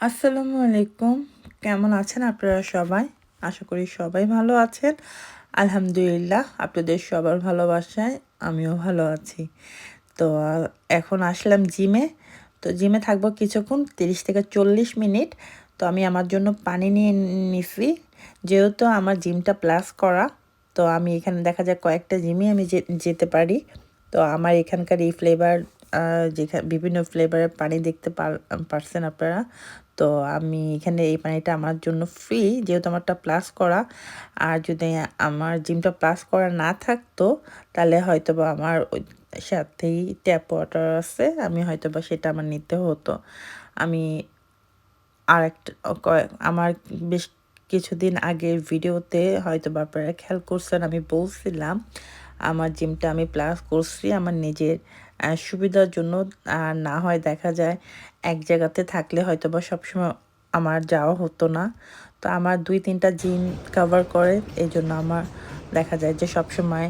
আসসালামু আলাইকুম। কেমন আছেন আপনারা সবাই? আশা করি সবাই ভালো আছেন। আলহামদুলিল্লাহ, আপনাদের সবার ভালোবাসায় আমিও ভালো আছি। তো, এখন আসলাম জিমে। তো, জিমে থাকব কিছুক্ষণ, তিরিশ থেকে চল্লিশ মিনিট। তো, আমি আমার জন্য পানি নিয়ে নিছি। যেহেতু আমার জিমটা প্লাস করা, তো আমি এখানে দেখা যায় কয়েকটা জিমে আমি যেতে পারি। তো, আমার এখানকার এই ফ্লেভার যেখানে বিভিন্ন ফ্লেভারের পানি দেখতে পার- পারছেন আপনারা। তো আমি এখানে এই পানিটা আমার জন্য ফ্রি যেহেতু আমারটা প্লাস করা। আর যদি আমার জিমটা প্লাস করা না থাকতো, তাহলে হয়তো বা আমার সাথেই ট্যাপ ওয়াটার আছে, আমি হয়তো বা সেটা আমার নিতে হতো। আমি আর একটা আমার বেশ কিছুদিন আগের ভিডিওতে হয়তো বা আপনারা খেয়াল করছেন, আমি বলছিলাম, আমার জিমটা আমি প্লাস করছি, আমার নিজের সুবিধার জন্য আর না হয় দেখা যায় এক জায়গাতে থাকলে হয়তো বা সবসময় আমার যাওয়া হতো না। তো আমার দুই তিনটা জিম কভার করে এই জন্য আমার দেখা যায় যে সবসময়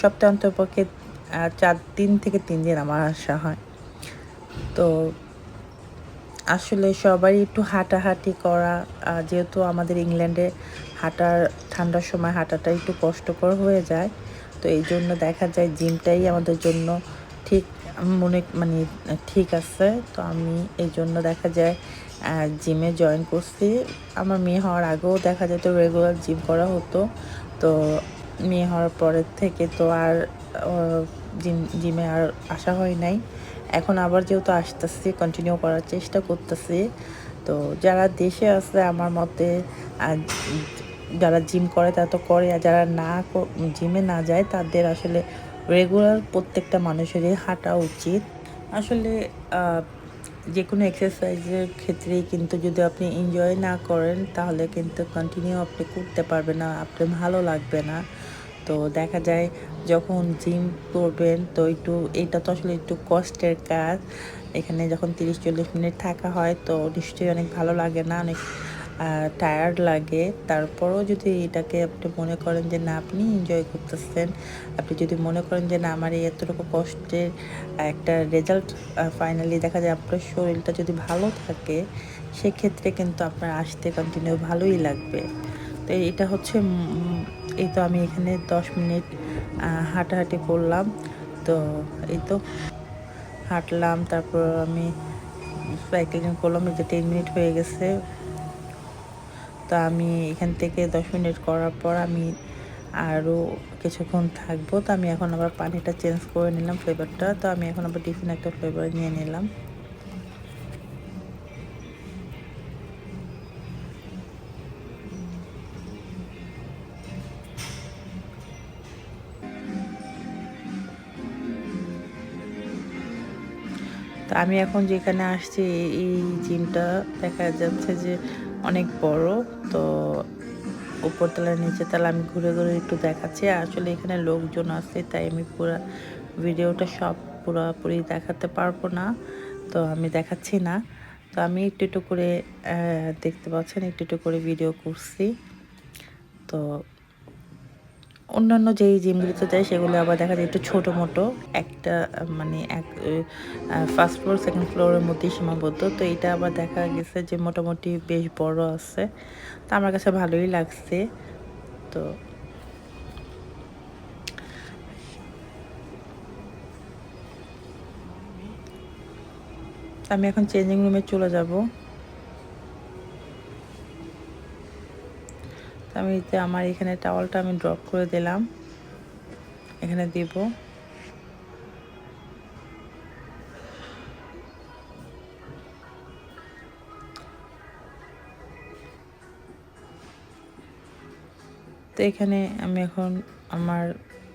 সপ্তাহে অন্তপক্ষে চার দিন থেকে তিন দিন আমার আসা হয়। তো আসলে সবারই একটু হাঁটাহাঁটি করা যেহেতু আমাদের ইংল্যান্ডে হাঁটার, ঠান্ডার সময় হাঁটাটা একটু কষ্টকর হয়ে যায়, তো এই জন্য দেখা যায় জিমটাই আমাদের জন্য ঠিক, মনে মানে ঠিক আছে। তো আমি এই জন্য দেখা যায় জিমে জয়েন করছি। আমার মেয়ে হওয়ার আগেও দেখা যেত রেগুলার জিম করা হতো। তো মেয়ে হওয়ার পরের থেকে তো আর জিম জিমে আর আসা হয় নাই। এখন আবার যেহেতু আসতেছি কন্টিনিউ করার চেষ্টা করতেছি। তো যারা দেশে আছে, আমার মতে যারা জিম করে, তারা তো করে। আর যারা না জিমে না যায়, তাদের আসলে রেগুলার প্রত্যেকটা মানুষেরই হাঁটা উচিত। আসলে যে কোনো এক্সারসাইজের ক্ষেত্রেই কিন্তু যদি আপনি এনজয় না করেন, তাহলে কিন্তু কন্টিনিউ আপনি করতে পারবেন না, আপনার ভালো লাগবে না। তো দেখা যায়, যখন জিম করবেন, তো একটু, এটা তো আসলে একটু কষ্টের কাজ। এখানে যখন তিরিশ চল্লিশ মিনিট থাকা হয়, তো নিশ্চয়ই অনেক ভালো লাগে না, অনেক টায়ার্ড লাগে, তারপরও যদি এটাকে আপনি মনে করেন যে, না, আপনি এনজয় করতেছেন। আপনি যদি মনে করেন যে, না, আমার এই এতটুকু কষ্টের একটা রেজাল্ট ফাইনালি দেখা যায় আপনার শরীরটা যদি ভালো থাকে, সেক্ষেত্রে কিন্তু আপনার আসতে কন্টিনিউ ভালোই লাগবে। তো এটা হচ্ছে এই তো আমি এখানে দশ মিনিট হাঁটাহাঁটি করলাম। তো এই তো হাঁটলাম, তারপর আমি সাইকেলিং করলাম, এই যে টেন মিনিট হয়ে গেছে। তো আমি এখান থেকে দশ মিনিট করার পর আমি আরও কিছুক্ষণ থাকব। তো আমি এখন আবার পানিটা চেঞ্জ করে নিলাম ফ্লেভারটা তো আমি এখন আবার টিফিন একটা ফ্লেভার নিয়ে নিলাম। তো আমি এখন যেখানে আসছি, এই- জিমটা দেখা যাচ্ছে যে অনেক বড়। তো উপরতলা নিচে তালা আমি ঘুরে ঘুরে একটু দেখাচ্ছি। আসলে এখানে লোকজন আছে, তাই আমি পুরো ভিডিওটা সব পুরোপুরি দেখাতে পারব না। তো আমি দেখাচ্ছি না। তো আমি একটু একটু করে দেখতে পাচ্ছেন, একটু একটু করে ভিডিও করছি। তো অন্যান্য যেই জিমগুলোতে যায় সেগুলো আবার দেখা যায় একটু ছোটো মোটো। একটা মানে এক ফার্স্ট ফ্লোর সেকেন্ড ফ্লোরের মধ্যেই সীমাবদ্ধ। তো এটা আবার দেখা গেছে যে মোটামুটি বেশ বড় আছে। তো আমার কাছে ভালোই লাগছে। তো আমি এখন চেঞ্জিং রুমে চলে যাব। আমি যে আমার এখানে টাওয়ালটা আমি ড্রপ করে দিলাম। এখানে দিব। তো এখানে আমি এখন আমার,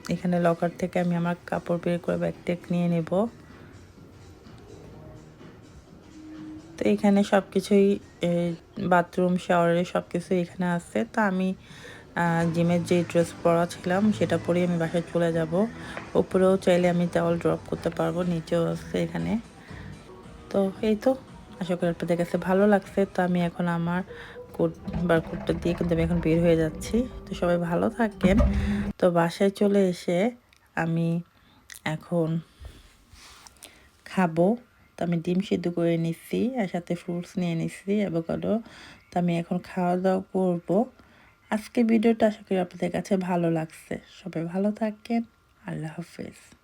এখানে লকার থেকে আমি আমার কাপড় বের করে ব্যাগটেক নিয়ে নেব। তো এখানে সব কিছুই বাথরুম শাওয়ারের সব কিছুই এখানে আছে। তো আমি জিমের যে ড্রেস পরা ছিলাম সেটা পরেই আমি বাসায় চলে যাব। উপরেও চাইলে আমি টাওয়াল ড্রপ করতে পারব, নিচেও আছে এখানে। তো এই তো, আশা করি আপনাদের কাছে ভালো লাগছে। তো আমি এখন আমার কোড বার কোডটা দিয়ে কিন্তু আমি এখন বের হয়ে যাচ্ছি। তো সবাই ভালো থাকেন তো বাসায় চলে এসে আমি এখন খাব। তো আমি ডিম সিদ্ধ করে নিচ্ছি আর সাথে ফ্রুটস নিয়ে নিচ্ছি অ্যাভোকাডো তো আমি এখন খাওয়া দাওয়া করব। আজকে ভিডিওটা আশা করি আপনাদের কাছে ভালো লাগছে। সবাই ভালো থাকেন আল্লাহ হাফেজ।